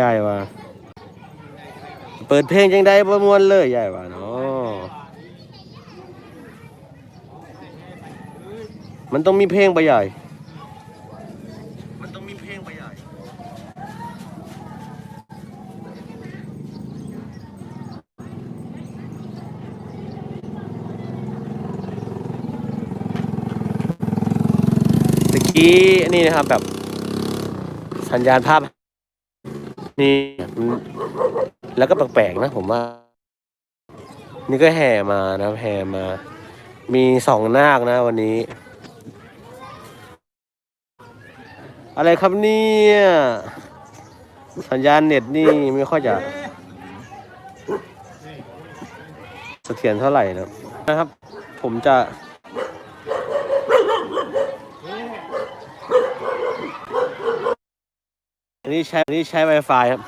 ยายว่า เปิดเพลงจังได้ประมวลเลยยายว่าเนาะมันต้องมีเพลงปะใหญ่มันต้องมีเพลงปะใหญ่ตะกี้นี่นะครับแบบสัญญาณภาพ นี่แล้วก็แปลกๆนะผมว่า นี่ก็แห่มานะแห่มา มีสองนาคนะวันนี้ อะไรครับเนี่ยสัญญาณเน็ตนี่ไม่ค่อยจะเสถียรเท่าไหร่นะนะครับ ผมจะ อันนี้ใช้อันนี้ใช้ Wi-Fi ครับ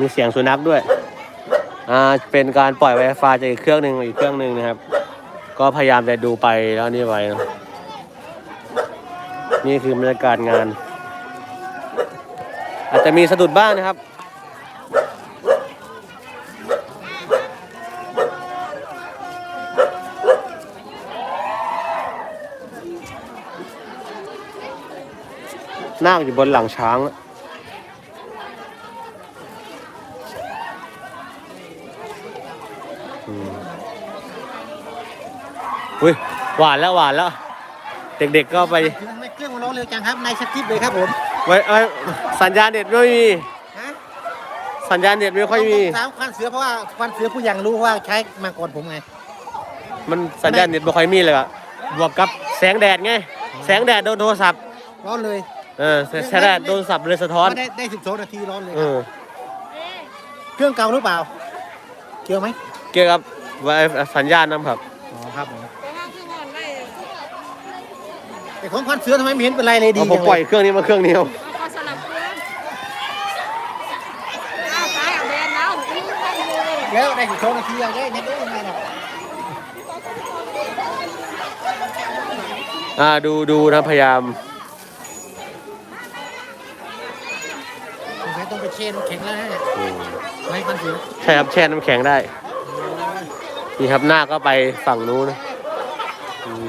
มีเสียงสุนัขด้วย อ่า เป็นการปล่อย Wi-Fi จากอีกเครื่องหนึ่งอีกเครื่องหนึ่งนะครับ ก็พยายามจะดูไปแล้วนี่ไว้นะนี่คือบรรยากาศงาน อาจจะมีสะดุดบ้างนะครับนาคอยู่บนหลังช้างอะอืม อุ้ยหวานแล้วหวานแล้ว เด็กๆก็ไปทำไมเครื่องมันร้องเร็วจังครับในสคริปต์เลยครับผมไว้ไว้สัญญาณเน็ตไม่มี ฮะสัญญาณเน็ตไม่ค่อยมีต้องถามควันเสือเพราะว่าควันเสือผู้ยังรู้ว่าใช้มาก่อนผมไงมันสัญญาณเน็ตไม่ค่อยมีเลยอะบวกกับแสงแดดไง แสงแดดโดนโทรศัพท์ ร้อนเลยเออ แสงแดดโดนโทรศัพท์เลยสะท้อนไม่ได้ได้สิบสองนาทีร้อนเลยเอครับอเครื่องเก่าหรือเปล่า เกี่ยวไหมเกี่ยวกับไว้สัญญาณนะครับอ๋อครับผม แต่ของควันเสือทำไมไม่เห็นเป็นไรเลยดีเอาผมจังปล่อยเลยเครื่องนี้มาเครื่องเดียวเอาพอสลับเครื่องเอาซ้ายเอาแดนแล้ววิ่งไปเลยแล้วได้สิบสองนาทีเอาได้เน็ตได้ยังไงล่ะอ่าดูดูนะพยายามสงสัยต้องไปเชนแข็งแล้วนะเนี่ยไม่ควันเสือใช่ครับแช่น้ำแข็งได้นี่ครับหน้าก็ไปฝั่งนู้นนะอืม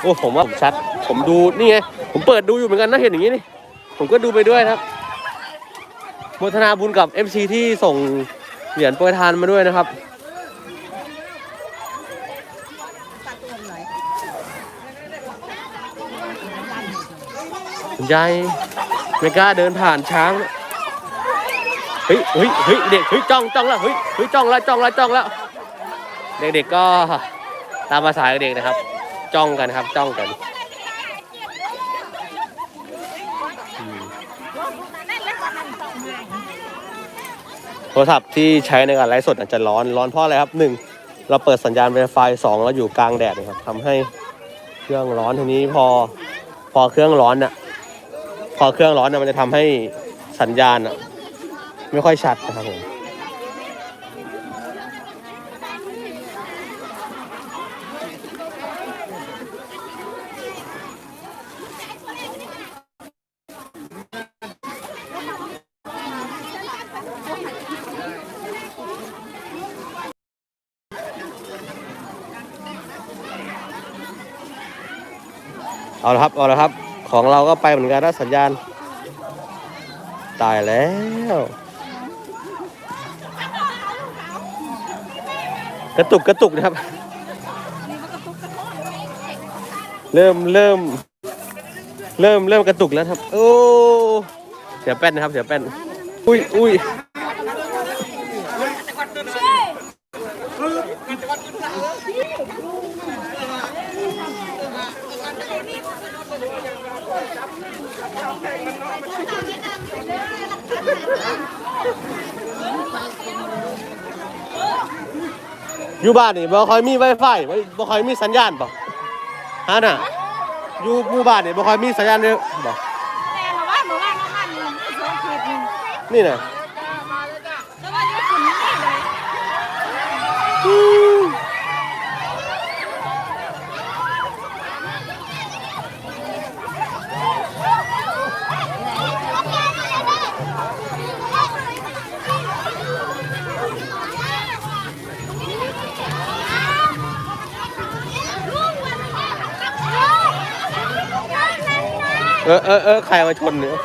โอ้ผมว่าผมชัด ผมดูนี่ไงผมเปิดดูอยู่เหมือนกันนะเห็นอย่างนี้นี่ผมก็ดูไปด้วยครับโมทนาบุญกับ MC ที่ส่งเหรียญโปรยทานมาด้วยนะครับคุณยายไม่กล้าเดินผ่านช้างเฮ้ยเฮ้ยเฮ้ยเด็กเฮ้ยจ้องจ้องแล้วเฮ้ยเฮ้ยจ้องแล้วจ้องแล้วจ้องแล้วเด็กๆก็ตามภาษาเด็กนะครับ จ้องกันครับ จ้องกันโทรศัพท์ที่ใช้ในการไลฟ์สดอาจจะร้อนร้อนเพราะอะไรครับหนึ่งเราเปิดสัญญาณ Wi-Fi สองเราอยู่กลางแดดนะครับทำให้เครื่องร้อนทีนี้พอพอเครื่องร้อนน่ะพอเครื่องร้อนน่ะมันจะทำให้สัญญาณอะไม่ค่อยชัดนะครับผม เอาละครับ เอาละครับ ของเราก็ไปเหมือนกันนะสัญญาณ ตายแล้ว กระตุกกระตุกนะครับ เริ่มเริ่ม เริ่มเริ่มกระตุกแล้วครับ โอ้ เสียแป้นนะครับ เสียแป้น อุ้ยอุ้ย อยู่บ้านนี่บ่ค่อยมีไวไฟบ่ค่อยมีสัญญาณป่ฮะน่ะอยู่หมู่บ้านนี่บ่ค่อยมีสัญญาณเลยบ่แต่เราว่าหมู่บ้านน้ำมันมันสองเขตหนึ่งนี่น่ะแต่ว่าอยู่คนนี้เลย เออเออเออใครมาชนเนี่ย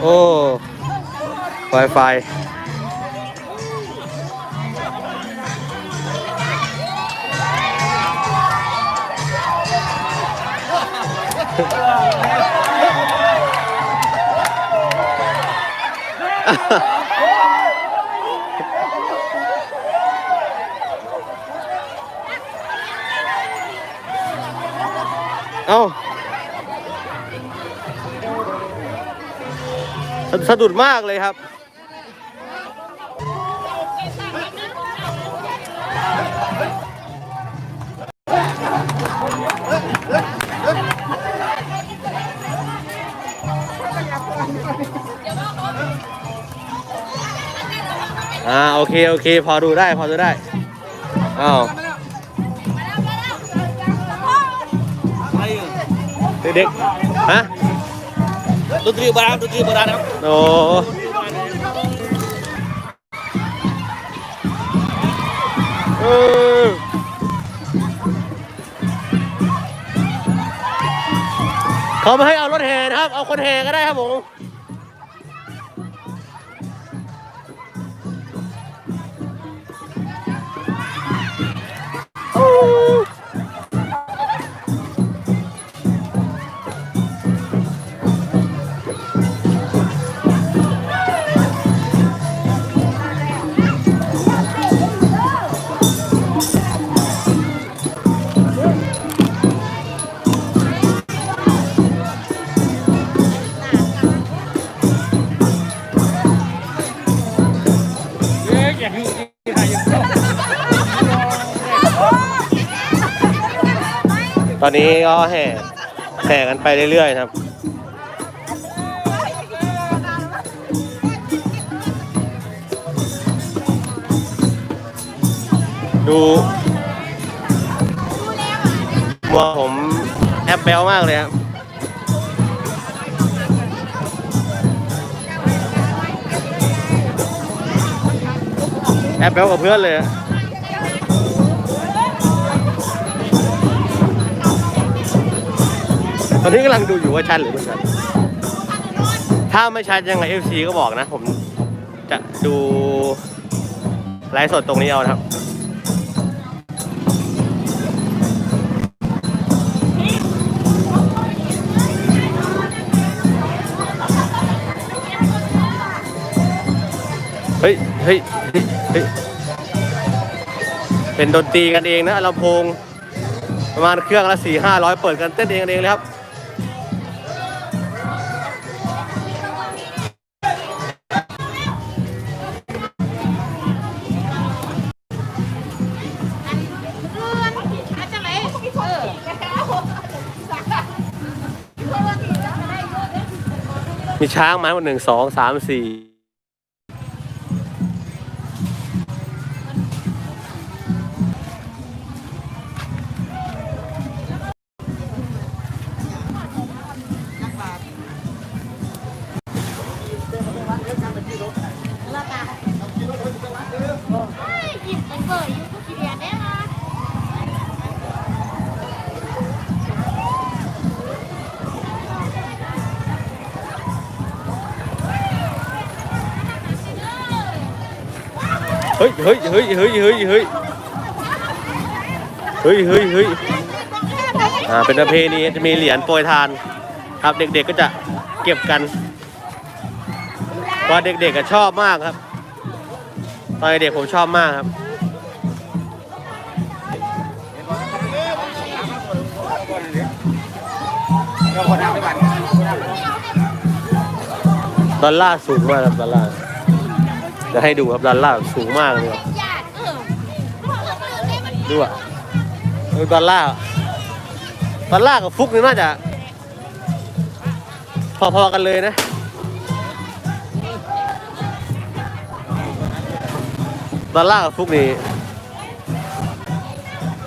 โอ้ไฟไฟ เอ้าสะสะดุดมากเลยครับ อ่า โอเค โอเค พอดูได้ พอดูได้ อ้าว เด็กๆฮะดนตรีโบราณดนตรีโบราณครับโอ้เออเขาไม่ให้เอารถแห่นะครับ เอาคนแห่ก็ได้ครับผม อนนี้ก็แห่แห่กันไปเรื่อยๆครับ ดูมัวผมแอปเบลมากเลยครับแอปเบลกับเพื่อนเลย อะตอนนี้กำลังดูอยู่ว่าชัดหรือไม่ชัดถ้าไม่ชัดยังไง FC ก็บอกนะ ผมจะดูไลฟ์สดตรงนี้เอานะครับเฮ้ยเฮ้ยเฮ้ยเฮ้ยเป็นดนตรีกันเองนะลำโพงประมาณเครื่องละสี่ห้าร้อยเปิดกันเต้นเองกันเองเลยครับ มีช้างมาหมดหนึ่งสองสามสี่ ฮ้ยเฮ้ยเฮ้ยเฮ้ยเฮ้ยเฮ้ยเฮ้ยเฮ้ยเฮ้ยอ่าเป็นประเพณีจะมีเหรียญโปรยทาน ครับเด็กๆก็จะเก็บกันเพราเด็กๆก็ชอบมากครับตอนเด็กผมชอบมากครับดอลลาร์สูงมากครับดอลลาร์ จะให้ดูครับด้านล่างสูงมากเลยครับดูอะด้านล่างด้านล่างกับฟุกนี่น่าจะพอๆกันเลยนะด้านล่างกับฟุกนี่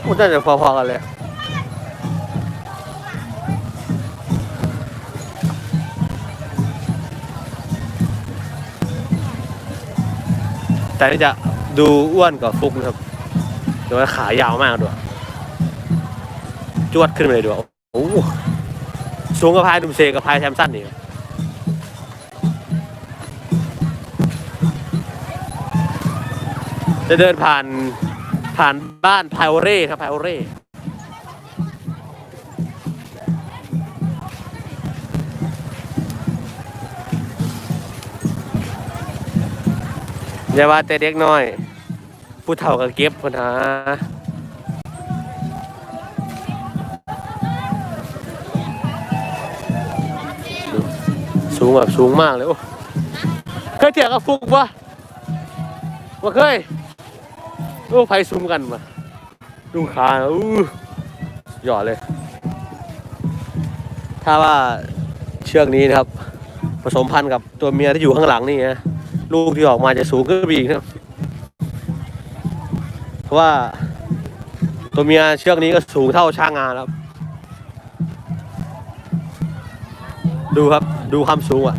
มันน่าจะพอๆกันเลย แต่นี่จะดูอ้วนกว่าฟุกนะครับแต่ว่าขายาวมากด้วยจวดขึ้นไปเลยด้วยโอ้โหสูงกับพายดุมเซกับพายแซมสันนี่จะเดินผ่านผ่านบ้านพายโอเร่ครับพายโอเร่ อย่าว่าแต่เด็กน้อย ผู้เฒ่าก็เก็บคนหาสูงแบบสูงมากเลยโอ้เคยเถียงกับฟุกปะว่าเคยโอ้ไฟสูงกันมาดูขาอู้หยอดเลย ถ้าว่าเชือกนี้นะครับ ผสมพันธุ์กับตัวเมียที่อยู่ข้างหลังนี่นะ ลูกที่ออกมาจะสูงขึ้นไปอีกนะเพราะว่า ตัวเมียเชือกนี้ก็สูงเท่าช้างงาแล้วครับดูครับ ดูความสูงอะ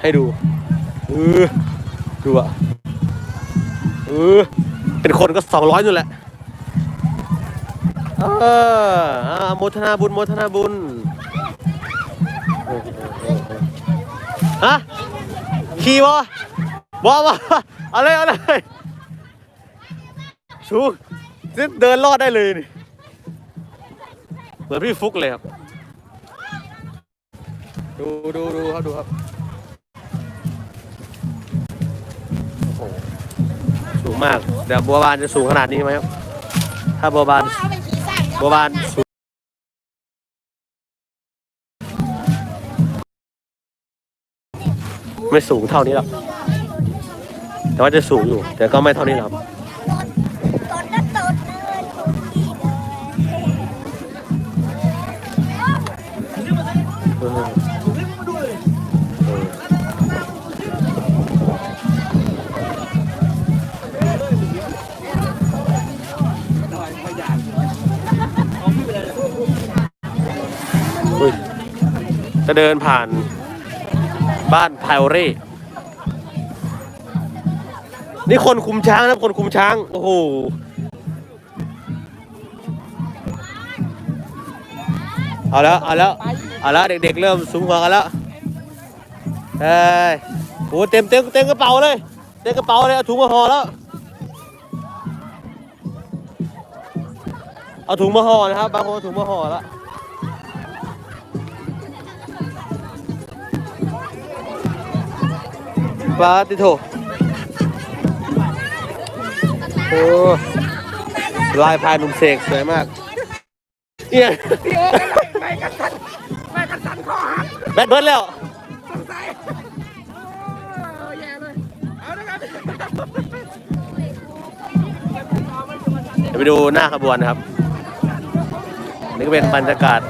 ให้ดูเออดูอะเออเป็นคนก็สองร้อยนู่นแหละเอออ่าโมทนาบุญโมทนาบุญฮะขี่วะ บอวะเอาเลยเอาเลยสูงเดินรอดได้เลยนี่เหมือนพี่ฟุกเลยครับ ดูดูดูครับดูครับโอ้โหสูงมากเดี๋ยวบัวบานจะสูงขนาดนี้ไหมครับ ถ้าบัวบานเอาไปขี่สร้างบัวบานสูงไม่สูงเท่านี้หรอก แต่ว่าจะสูงอยู่ แต่ก็ไม่เท่านี้หรอกครับจะเดินผ่านบ้านไพโอเร่ นี่คนคุมช้างนะคนคุมช้าง โอ้โหเอาแล้วเอาแล้วเอาแล้วเด็กๆเริ่มสูงกว่ากันแล้วเอ้ยโอ้เต็มเต็มเต็มกระเป๋าเลย เต็มกระเป๋าเลยเอาถุงมาห่อแล้ว เอาถุงมาห่อนะครับบางคนเอาถุงมาห่อแล้วปลาติโถ โอ้ลายพายหนุ่มเสกสวยมากเนี่ยไม่กระสันไม่กระสันคอหักแบตเบิร์ดแล้วสงสัยโอ้แย่เลยเอาละครับเดี๋ยวไปดูหน้าขบวนนะครับอันนี่ก็เป็นบรรยากาศ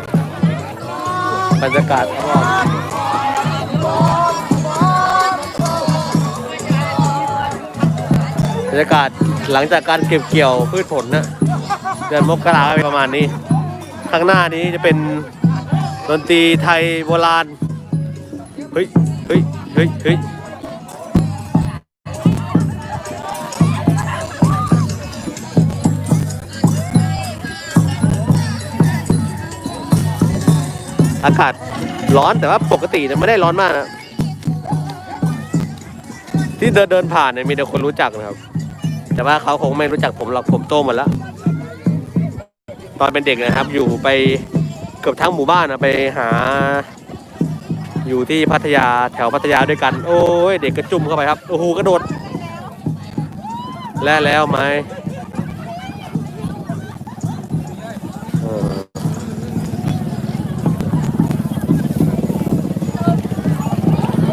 บรรยากาศรอบ บรรยากาศหลังจากการเก็บเกี่ยวพืชผลนะเดือนมกราประมาณนี้ ข้างหน้านี้จะเป็นดนตรีไทยโบราณ เฮ้ย เฮ้ย เฮ้ย เฮ้ยอากาศร้อนแต่ว่าปกติเนี่ยไม่ได้ร้อนมากนะที่เดินเดินผ่านเนี่ยมีแต่คนรู้จักนะครับ แต่ว่าเขาคงไม่รู้จักผมหรอกผมโตหมดแล้ว ตอนเป็นเด็กนะครับ อยู่ไปเกือบทั้งหมู่บ้านนะไปหา อยู่ที่พัทยาแถวพัทยาด้วยกัน โอ้ยเด็กกระจุ่มเข้าไปครับโอ้โหกระโดด และแล้วไหมเออ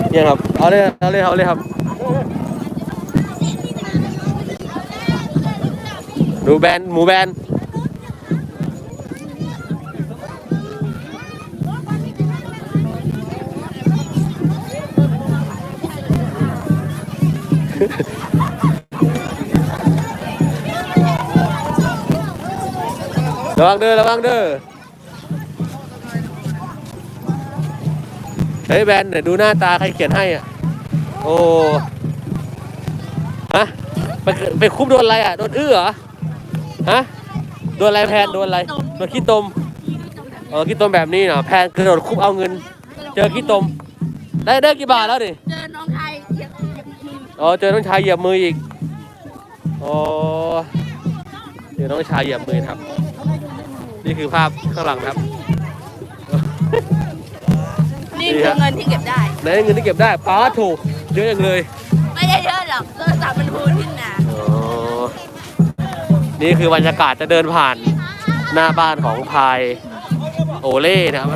เนี่ยครับเอาเลยเอาเลยเอาเลยครับ ดูแบนหมูแบนระวังเด้อระวังเด้อเฮ้ยแบนเดี๋ยวดูหน้าตาใครเขียนให้อะ โอ้ฮะไปไปคุบโดนอะไรอะ โดนอื้อเหรอ ฮะโดนอะไรแพนโดนอะไรโดนขี้ตมเออขี้ตมแบบนี้เนาะแพนกระโดดคุบเอาเงิน เจอขี้ตม ได้ได้กี่บาทแล้วดิเจอน้องไทยเหยียบเหยียบทีมอ๋อเจอน้องชายเหยียบมืออีกอ๋อเจอน้องชายเหยียบมือครับ นี่คือภาพข้างหลังครับ นี่คือเงินที่เก็บได้ไหนเงินที่เก็บได้ป้าถูกเยอะจังเลย ไม่ได้เยอะหรอกโทรศัพท์มันพูดขึ้นนะอ๋อ นี่คือบรรยากาศจะเดินผ่านหน้าบ้านของพายโอเล่นะครับ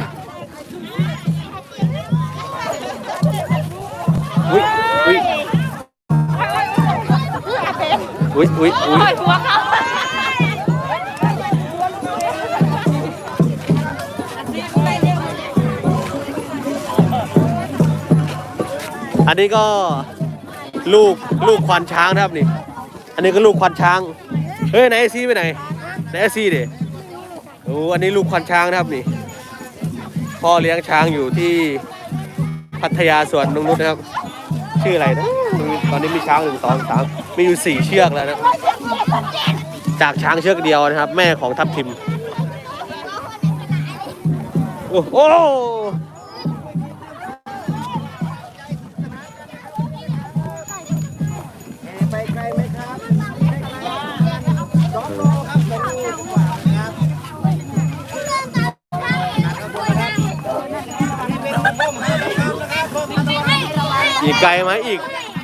อุ้ยอุ้ยอุ้ยอุ้ยอุ้ยอันนี้ก็ลูกลูกควานช้างนะครับนี่ อันนี้ก็ลูกควานช้าง เฮ้ยไหนไอซีไปไหนไหนไอซีเด็โอ้อันนี้ลูกควานช้างนะครับนี่ พ่อเลี้ยงช้างอยู่ที่พัทยาสวนนงนุษนะครับ ชื่ออะไรนะตอนนี้มีช้างหนึ่งสองสามมีอยู่สี่เชือกแล้วนะ จากช้างเชือกเดียวนะครับ แม่ของทัพทิม โอ้โห อีกไกลไหมอีก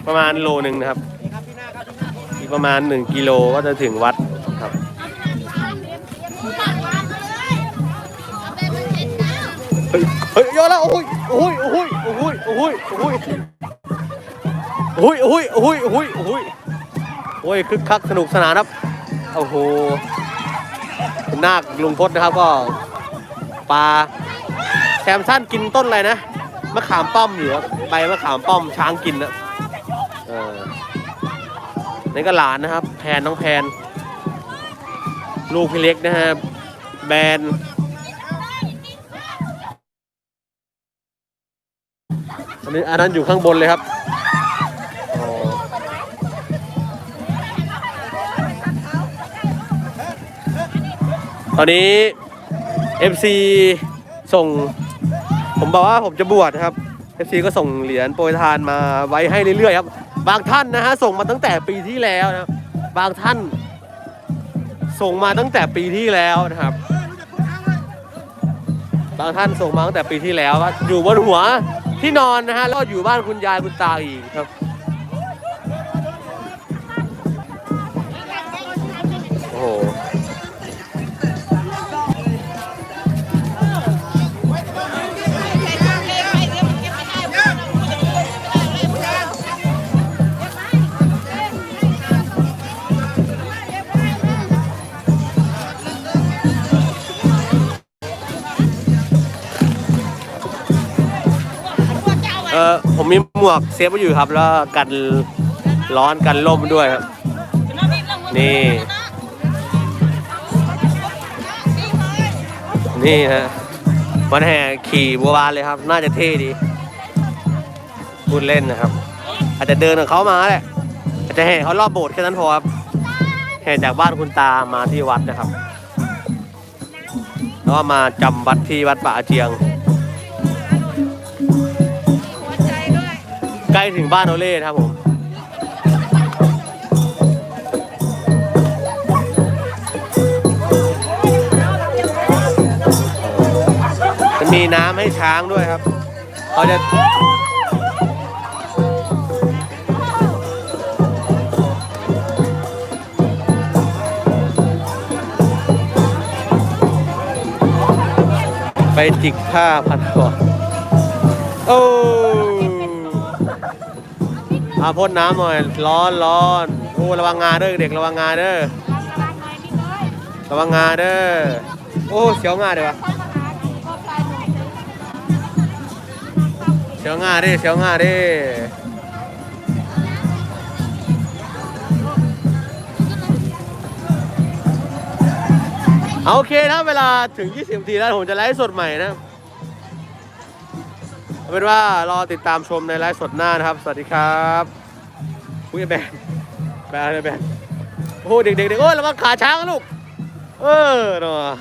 ประมาณโลหนึ่งนะครับ อีกประมาณ 1 กิโลก็จะถึงวัดครับ เฮ้ยเฮ้ยโยนแล้วโอ้ยโอ้ยโอ้ยโอ้ยโอ้ยโอ้ยโอ้ยโอ้ยโอ้ยโอ้ยโอ้ยโอ้ยคึกคักสนุกสนานครับโอ้โหนาคลุงพจน์นะครับก็ปลาแซมสั้นกินต้นอะไรนะ มะขามป้อมอยู่ครับใบมะขามป้อมช้างกินนะเออนี่ก็หลานนะครับ แพนน้องแพน ลูกพี่เล็กนะฮะแบนอันนี้อันนั้นอยู่ข้างบนเลยครับตอนนี้ FC ส่ง ผมบอกว่าผมจะบวชนะครับ FC ก็ส่งเหรียญโปรยทานมาไว้ให้เรื่อยๆครับ บางท่านนะฮะส่งมาตั้งแต่ปีที่แล้วนะครับบางท่าน ส่งมาตั้งแต่ปีที่แล้วนะครับ บางท่านส่งมาตั้งแต่ปีที่แล้วว่าอยู่บนหัวที่นอนนะฮะแล้วอยู่บ้านคุณยายคุณตาอีกครับโอ้โห วกเซฟไว้อยู่ครับ แล้วกันร้อนกันลมด้วยครับ นี่ นี่ฮะมันแห่ขี่บัวบานเลยครับ น่าจะเท่ดี พูดเล่นนะครับ อาจจะเดินกับเขามาแหละอาจจะแห่เขารอบโบสถ์แค่นั้นพอครับ แห่จากบ้านคุณตามาที่วัดนะครับแล้วมาจำวัดที่วัดป่าอาเจียง ใกล้ถึงบ้านโอเล่ครับผมจะมีน้ำให้ช้างด้วยครับเขาจะไปจิกผ้าพันคอโอ้ อาพ่นน้ำหน่อยร้อนร้อนโอ้ระวังงาเด้อเด็กระวังงาเด้อระวังงาเด้อโอ้เสียวงาเด้อวะเสียวงาเด้เสียวงาเด้เอาโอเคนะเวลาถึง 20นาทีแล้วผมจะไลฟ์สดใหม่นะ เอาเป็นว่ารอติดตามชมในไลฟ์สดหน้านะครับ สวัสดีครับอุ้ยแบนแบนแบนโอ้โหเด็กๆเด็กโอ้ยระวังขาช้างนะลูก เออเนาะ